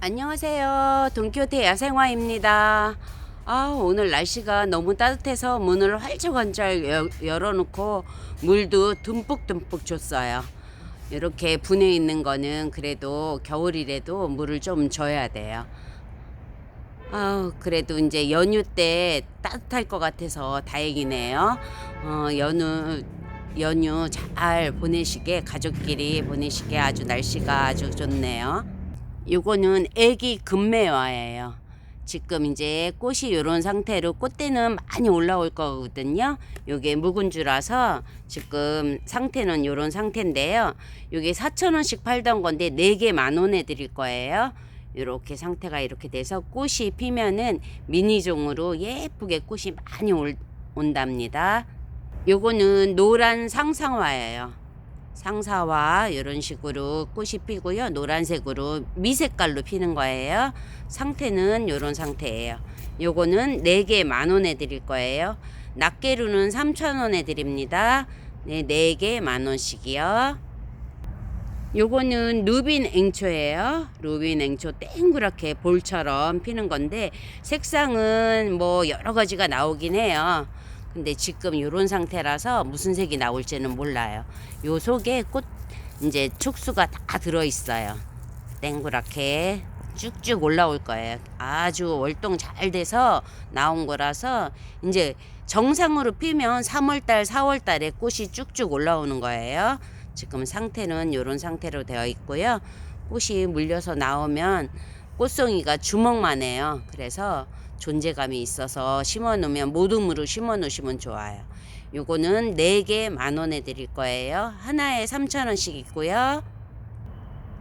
안녕하세요. 동키호테 야생화입니다. 아, 오늘 날씨가 너무 따뜻해서 문을 활짝활짝 여- 열어놓고 물도 듬뿍듬뿍 줬어요. 이렇게 분해 있는 거는 그래도 겨울이라도 물을 좀 줘야 돼요. 아, 그래도 이제 연휴 때 따뜻할 것 같아서 다행이네요. 어, 연휴 연휴 잘 보내시게 가족끼리 보내시게 아주 날씨가 아주 좋네요. 요거는 애기 금매화예요. 지금 이제 꽃이 요런 상태로 꽃대는 많이 올라올 거거든요. 요게 묵은 주라서 지금 상태는 요런 상태인데요. 요게 4,000원씩 팔던 건데 4개 만 원에 드릴 거예요. 이렇게 상태가 이렇게 돼서 꽃이 피면은 미니종으로 예쁘게 꽃이 많이 올, 온답니다. 요거는 노란 상상화예요. 상사화 이런 식으로 꽃이 피고요. 노란색으로 미색깔로 피는 거예요. 상태는 이런 상태예요. 요거는 4개 만 원에 드릴 거예요. 낱개로는 3천 원에 드립니다. 네, 4개 만 원씩이요. 요거는 루빈 앵초예요. 루빈 앵초 땡그랗게 볼처럼 피는 건데 색상은 뭐 여러 가지가 나오긴 해요. 근데 지금 요런 상태라서 무슨 색이 나올지는 몰라요. 요 속에 꽃 이제 촉수가 다 들어 있어요. 땡그랗게 쭉쭉 올라올 거예요. 아주 월동 잘 돼서 나온 거라서 이제 정상으로 피면 3월달, 4월달에 꽃이 쭉쭉 올라오는 거예요. 지금 상태는 이런 상태로 되어 있고요. 꽃이 물려서 나오면 꽃송이가 주먹만 해요. 그래서 존재감이 있어서 심어 놓으면 모둠으로 심어 놓으시면 좋아요. 요거는 4개 만 원에 드릴 거예요. 하나에 3,000원씩 있고요.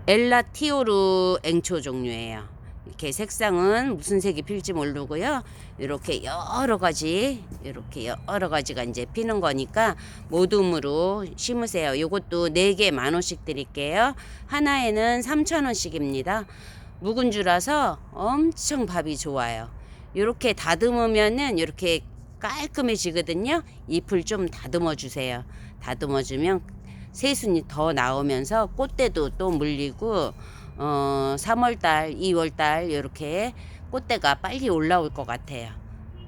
엘라티오르 앵초 종류예요. 이렇게 색상은 무슨 색이 필지 모르고요. 이렇게 여러 가지 이렇게 여러 가지가 이제 피는 거니까 모둠으로 심으세요. 요것도 4개 만 원씩 드릴게요. 하나에는 3,000원씩입니다. 묵은 주라서 엄청 밥이 좋아요. 이렇게 다듬으면은 이렇게 깔끔해지거든요. 잎을 좀 다듬어 주세요. 다듬어 주면 새순이 더 나오면서 꽃대도 또 물리고 어 3월달, 2월달 이렇게 꽃대가 빨리 올라올 것 같아요.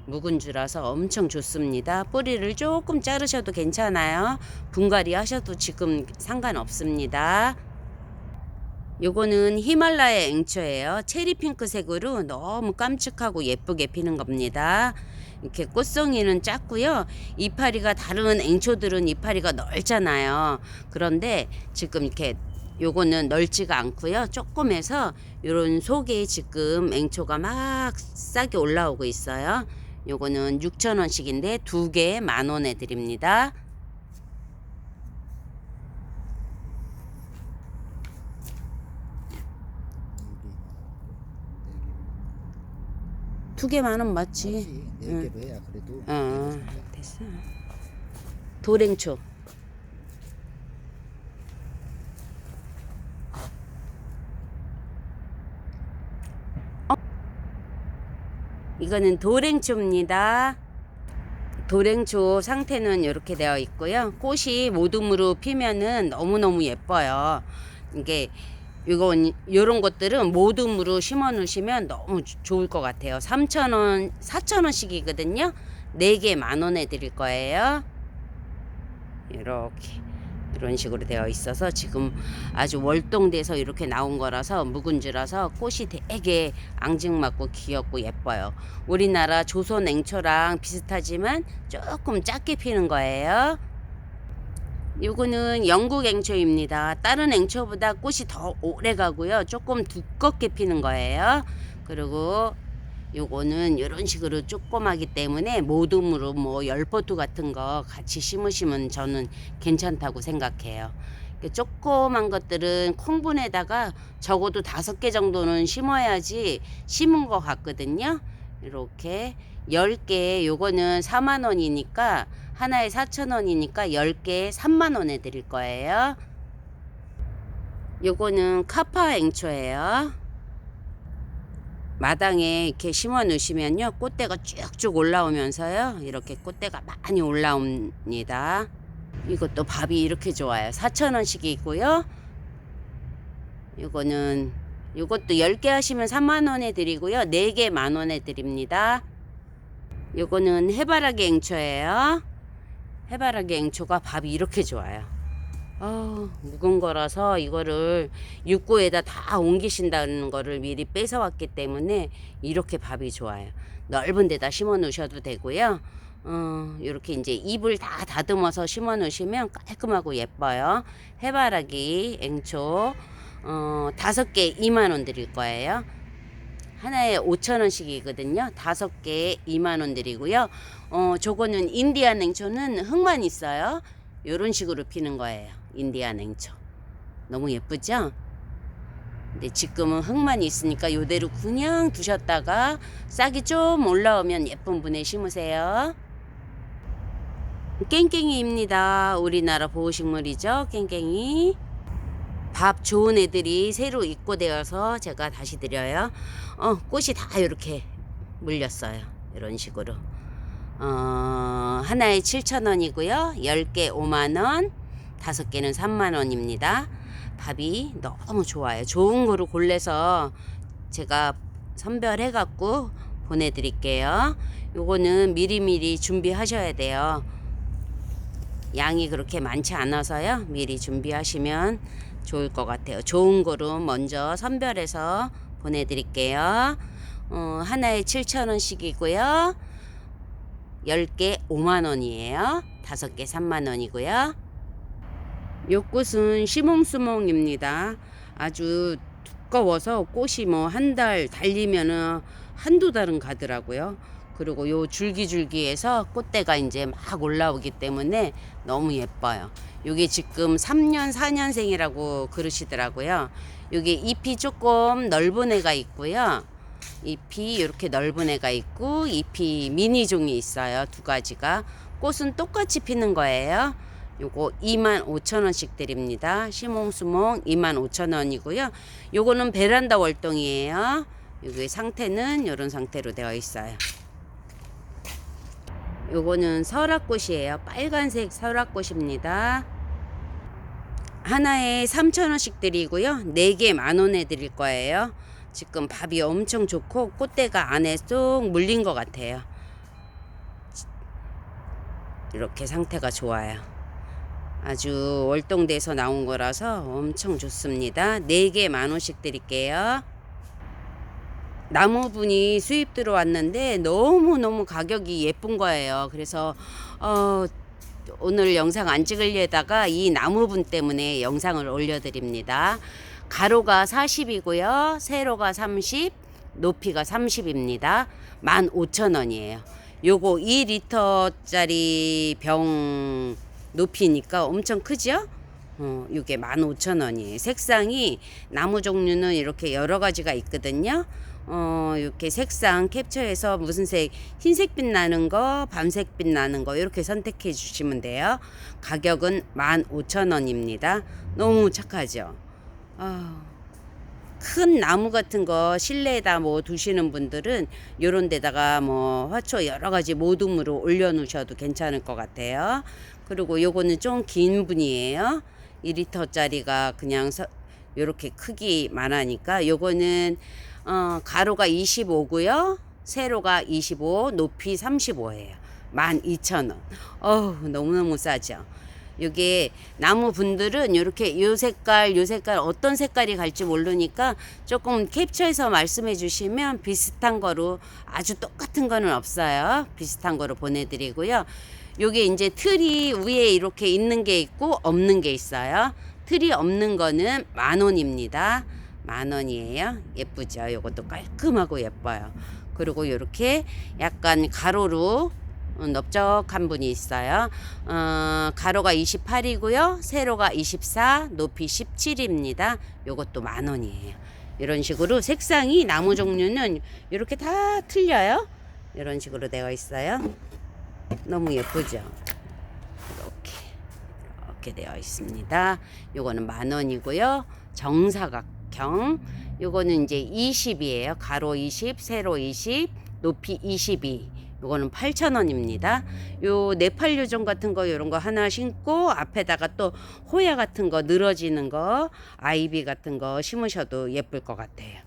묵은 주라서 엄청 좋습니다. 뿌리를 조금 자르셔도 괜찮아요. 분갈이 하셔도 지금 상관없습니다. 요거는 히말라야 앵초예요. 체리 핑크색으로 너무 깜찍하고 예쁘게 피는 겁니다. 이렇게 꽃송이는 작고요. 이파리가 다른 앵초들은 이파리가 넓잖아요. 그런데 지금 이렇게 요거는 넓지가 않고요. 조금해서 요런 속에 지금 앵초가 막 싸게 올라오고 있어요. 요거는 6,000원씩인데 두 개 만 원에 드립니다. 두 개만원 맞지? 네 개로 해야 그래도 어, 됐어. 도랭초. 어? 이거는 도랭초입니다. 도랭초 상태는 이렇게 되어 있고요. 꽃이 모둠으로 피면은 너무너무 예뻐요. 이게 이건 이런 것들은 모둠으로 심어 놓으시면 너무 조- 좋을 것 같아요. 3,000원, 4,000원씩이거든요. 4개 만 원에 드릴 거예요. 이렇게 이런 식으로 되어 있어서 지금 아주 월동돼서 이렇게 나온 거라서 묵은 주라서 꽃이 되게 앙증맞고 귀엽고 예뻐요. 우리나라 조선 앵초랑 비슷하지만 조금 작게 피는 거예요. 요거는 영국 앵초입니다. 다른 앵초보다 꽃이 더 오래 가고요. 조금 두껍게 피는 거예요. 그리고 요거는 이런 식으로 조그마기 때문에 모둠으로 뭐 열포트 같은 거 같이 심으시면 저는 괜찮다고 생각해요. 조그만 것들은 콩분에다가 적어도 다섯 개 정도는 심어야지 심은 것 같거든요. 이렇게 10개 요거는 4만 원이니까 하나에 4천 원이니까 10개에 3만 원에 드릴 거예요. 요거는 카파 앵초예요. 마당에 이렇게 심어 놓으시면요. 꽃대가 쭉쭉 올라오면서요. 이렇게 꽃대가 많이 올라옵니다. 이것도 밥이 이렇게 좋아요. 4,000원씩이 있고요. 이거는 요것도 10개 하시면 3만원에 드리고요. 4개 만원에 드립니다. 요거는 해바라기 앵초예요. 해바라기 앵초가 밥이 이렇게 좋아요. 어, 묵은 거라서 이거를 육고에다 다 옮기신다는 거를 미리 뺏어왔기 때문에 이렇게 밥이 좋아요. 넓은 데다 심어 놓으셔도 되고요. 어, 이렇게 이제 잎을 다 다듬어서 심어 놓으시면 깔끔하고 예뻐요. 해바라기, 앵초, 어, 다섯 개 2만원 드릴 거예요. 하나에 5천원씩이거든요. 다섯 개에 2만원 드리고요. 어, 저거는 인디안 냉초는 흙만 있어요. 요런 식으로 피는 거예요. 인디안 냉초. 너무 예쁘죠? 근데 지금은 흙만 있으니까 요대로 그냥 두셨다가 싹이 좀 올라오면 예쁜 분에 심으세요. 깽깽이입니다. 우리나라 보호식물이죠. 깽깽이. 밥 좋은 애들이 새로 입고되어서 제가 다시 드려요. 어, 꽃이 다 이렇게 물렸어요. 이런 식으로. 어, 하나에 7,000원이고요. 10개 5만원, 5개는 3만원입니다. 밥이 너무 좋아요. 좋은 거로 골라서 제가 선별해갖고 보내드릴게요. 요거는 미리미리 준비하셔야 돼요. 양이 그렇게 많지 않아서요. 미리 준비하시면 좋을 것 같아요. 좋은 거로 먼저 선별해서 보내드릴게요. 어, 하나에 7,000원씩이고요. 10개 5만원이에요. 5개 3만원이고요. 요 꽃은 시몽수몽입니다. 아주 두꺼워서 꽃이 뭐 한 달 달리면은 한두 달은 가더라고요. 그리고 요 줄기줄기해서 꽃대가 이제 막 올라오기 때문에 너무 예뻐요. 요게 지금 3년 4년생이라고 그러시더라고요. 요게 잎이 조금 넓은 애가 있고요. 잎이 이렇게 넓은 애가 있고 잎이 미니 종이 있어요. 두 가지가. 꽃은 똑같이 피는 거예요. 요거 2만 5천 원씩 드립니다. 시몽수몽 2만 5천 원이고요. 요거는 베란다 월동이에요. 여기 상태는 이런 상태로 되어 있어요. 요거는 설악꽃이에요. 빨간색 설악꽃입니다. 하나에 3,000원씩 드리고요. 4개 만원에 드릴 거예요. 지금 밥이 엄청 좋고 꽃대가 안에 쏙 물린 것 같아요. 이렇게 상태가 좋아요. 아주 월동돼서 나온 거라서 엄청 좋습니다. 4개 만원씩 드릴게요. 나무분이 수입 들어왔는데 너무너무 가격이 예쁜 거예요. 그래서 어, 오늘 영상 안 찍으려다가 이 나무분 때문에 영상을 올려드립니다. 가로가 40이고요. 세로가 30, 높이가 30입니다. 15,000원이에요. 요거 2리터짜리 병 높이니까 엄청 크죠? 어, 이게 15,000원이에요. 색상이 나무 종류는 이렇게 여러 가지가 있거든요. 어, 이렇게 색상 캡처해서 무슨 색, 흰색 빛 나는 거, 밤색 빛 나는 거, 이렇게 선택해 주시면 돼요. 가격은 15,000원입니다. 너무 착하죠? 아, 큰 나무 같은 거 실내에다 뭐 두시는 분들은 요런 데다가 뭐 화초 여러 가지 모둠으로 올려 놓으셔도 괜찮을 것 같아요. 그리고 요거는 좀 긴 분이에요. 2리터짜리가 그냥 서, 요렇게 크기 많으니까 요거는 어, 가로가 25고요. 세로가 25, 높이 35예요. 12,000원. 어우, 너무너무 싸죠. 요게 나무 분들은 요렇게 요 색깔 요 색깔 어떤 색깔이 갈지 모르니까 조금 캡처해서 말씀해 주시면 비슷한 거로 아주 똑같은 거는 없어요. 비슷한 거로 보내드리고요. 요게 이제 틀이 위에 이렇게 있는 게 있고 없는 게 있어요. 틀이 없는 거는 만 원입니다. 만 원이에요. 예쁘죠? 요것도 깔끔하고 예뻐요. 그리고 요렇게 약간 가로로 어, 넓적한 분이 있어요. 어, 가로가 28이고요. 세로가 24, 높이 17입니다. 요것도 만 원이에요. 이런 식으로 색상이 나무 종류는 이렇게 다 틀려요. 이런 식으로 되어 있어요. 너무 예쁘죠? 이렇게 이렇게 되어 있습니다. 요거는 만 원이고요. 정사각 형. 요거는 이제 20이에요. 가로 20, 세로 20, 높이 22. 요거는 8,000원입니다. 요 네팔 요정 같은 거 요런 거 하나 신고 앞에다가 또 호야 같은 거 늘어지는 거 아이비 같은 거 심으셔도 예쁠 것 같아요.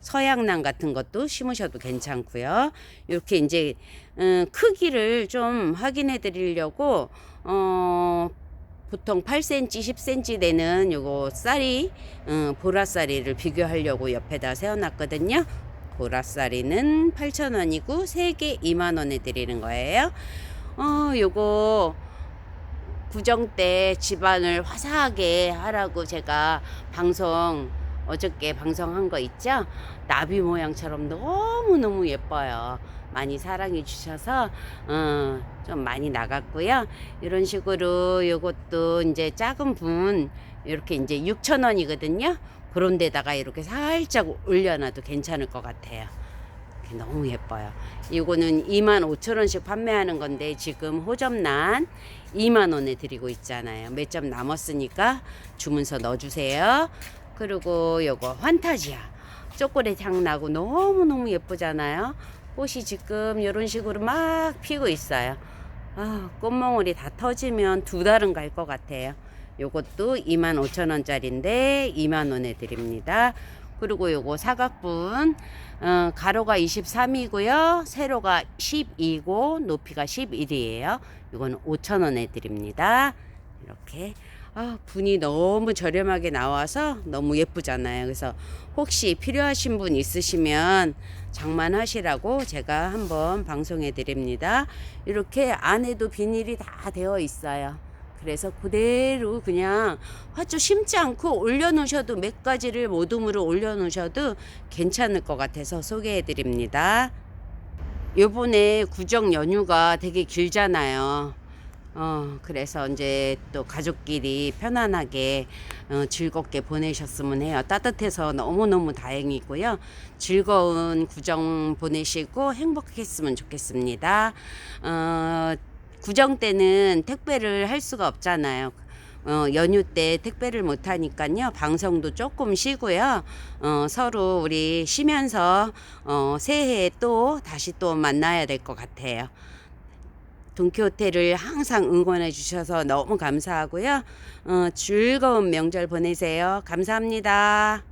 서양랑 같은 것도 심으셔도 괜찮고요. 이렇게 이제 음, 크기를 좀 확인해 드리려고 어 보통 8cm, 10cm 되는 요거 쌀이 음, 보라쌀이를 비교하려고 옆에다 세워놨거든요. 보라쌀이는 8,000원이고 3개 2만 원에 드리는 거예요. 어, 요거 구정 때 집안을 화사하게 하라고 제가 방송 어저께 방송한 거 있죠? 나비 모양처럼 너무너무 예뻐요. 많이 사랑해 주셔서 어, 좀 많이 나갔고요. 이런 식으로 요것도 이제 작은 분 이렇게 이제 6,000원이거든요. 그런 데다가 이렇게 살짝 올려놔도 괜찮을 것 같아요. 너무 예뻐요. 이거는 2만 5천 원씩 판매하는 건데 지금 호접란 2만 원에 드리고 있잖아요. 몇 점 남았으니까 주문서 넣어주세요. 그리고 요거 환타지아 초콜릿 향 나고 너무 너무 예쁘잖아요. 꽃이 지금 이런 식으로 막 피고 있어요. 아, 꽃몽울이 다 터지면 두 달은 갈 것 같아요. 요것도 25,000원 짜리인데 2만 원에 드립니다. 그리고 요거 사각분 어, 가로가 23이고요. 세로가 12고 높이가 11이에요. 이거는 5,000원에 드립니다. 이렇게 아, 분이 너무 저렴하게 나와서 너무 예쁘잖아요. 그래서 혹시 필요하신 분 있으시면 장만하시라고 제가 한번 방송해 드립니다. 이렇게 안에도 비닐이 다 되어 있어요. 그래서 그대로 그냥 화초 심지 않고 올려놓으셔도 몇 가지를 모둠으로 올려놓으셔도 괜찮을 것 같아서 소개해 드립니다. 요번에 구정 연휴가 되게 길잖아요. 어, 그래서 이제 또 가족끼리 편안하게 어, 즐겁게 보내셨으면 해요. 따뜻해서 너무너무 다행이고요. 즐거운 구정 보내시고 행복했으면 좋겠습니다. 어, 구정 때는 택배를 할 수가 없잖아요. 어, 연휴 때 택배를 못 하니까요. 방송도 조금 쉬고요. 어, 서로 우리 쉬면서 어, 새해에 또 다시 또 만나야 될 것 같아요. 동키호테를 항상 응원해 주셔서 너무 감사하고요. 어, 즐거운 명절 보내세요. 감사합니다.